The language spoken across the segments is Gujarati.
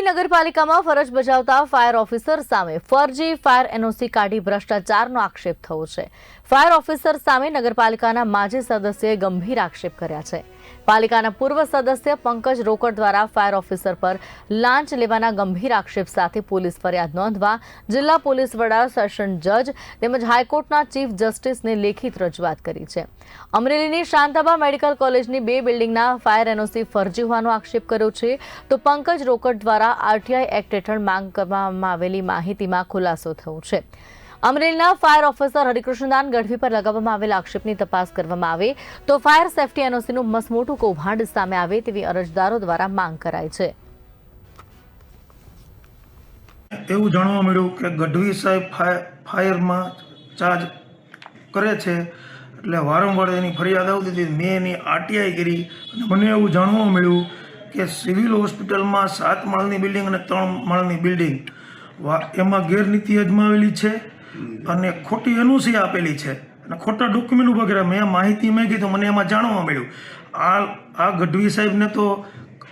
અમરેલી નગરપાલિકામાં ફરજ બજાવતા ફાયર ઓફિસર સામે ફરજી ફાયર એનઓસી કાઢી ભ્રષ્ટાચારનો આક્ષેપ થયો છે. ફાયર ઓફિસર સામે નગરપાલિકાના માજી સદસ્યએ ગંભીર આક્ષેપ કર્યા છે. પાલિકાના પૂર્વ સદસ્ય પંકજ રોકડ દ્વારા ફાયર ઓફિસર પર લાંચ લેવાના ગંભીર આક્ષેપ સાથે પોલીસ ફરિયાદ નોંધવા જિલ્લા પોલીસ વડા સેશન જજ તેમજ હાઈકોર્ટના ચીફ જસ્ટિસને લેખિત રજૂઆત કરી છે. અમરેલીની શાંતાબા મેડિકલ કોલેજની બે બિલ્ડિંગના ફાયર એનઓસી ફરજી હોવાનો આક્ષેપ કર્યો છે. તો પંકજ રોકડ દ્વારા આરટીઆઈ એક્ટ હેઠળ માંગ કરવામાં આવેલી માહિતીમાં ખુલાસો થયો છે. અમરેલીના ફાયર ઓફિસર હરિકૃષ્ણદાન ગઢવી પર લગાવવામાં આવેલ આક્ષેપની તપાસ કરવામાં આવે તો ફાયર સેફટી એનઓસીનું મસમોટું કૌભાંડ સામે આવે તેવી અરજદારો દ્વારા માંગ કરાઈ છે. એવું જાણવા મળ્યું કે ગઢવી સાહેબ ફાય- ફાયરમાં ચાર્જ કરે છે એટલે વારંવાર એની ફરિયાદ આવતી હતી. મેં એની આરટીઆઈ કરી અને મને એવું જાણવા મળ્યું કે સિવિલ હોસ્પિટલમાં સાત માળની બિલ્ડિંગ અને ત્રણ માળની બિલ્ડિંગ. એમાં ગેરનીતિ અજમાવેલી છે. અને ખોટી એનઓસી આપેલી છે. અને ખોટા ડોક્યુમેન્ટ ઊભા કર્યા. મેં માહિતી મેં કીધું મને એમાં જાણવા મળ્યું. આ આ ગઢવી સાહેબને તો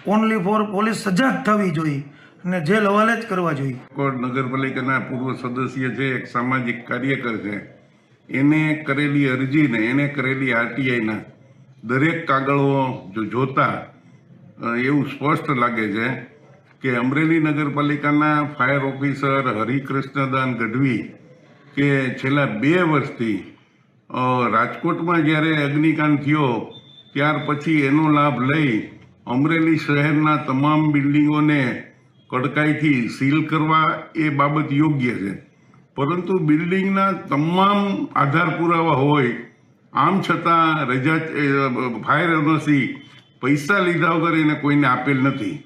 ઓનલી ફોર પોલીસ સજાગ થવી જોઈએ અને જેલ હવાલે જ કરવા જોઈએ. કોટ નગરપાલિકાના પૂર્વ સદસ્ય છે, એક સામાજિક કાર્યકર છે. એને કરેલી અરજીને, એને કરેલી આરટીઆઈના દરેક કાગળો જો જોતા એવું સ્પષ્ટ લાગે છે કે અમરેલી નગરપાલિકાના ફાયર ઓફિસર હરિકૃષ્ણદાન ગઢવી કે છેલ્લા બે વર્ષથી રાજકોટમાં જ્યારે અગ્નિકાંડ થયો, ત્યાર પછી એનો લાભ લઈ અમરેલી શહેરના તમામ બિલ્ડિંગોને કડકાઈથી સીલ કરવા એ બાબત યોગ્ય છે. પરંતુ બિલ્ડિંગના તમામ આધાર પુરાવા હોય, આમ છતાં રજા ફાયર એનઓસી પૈસા લીધા વગર એને કોઈને આપેલ નથી.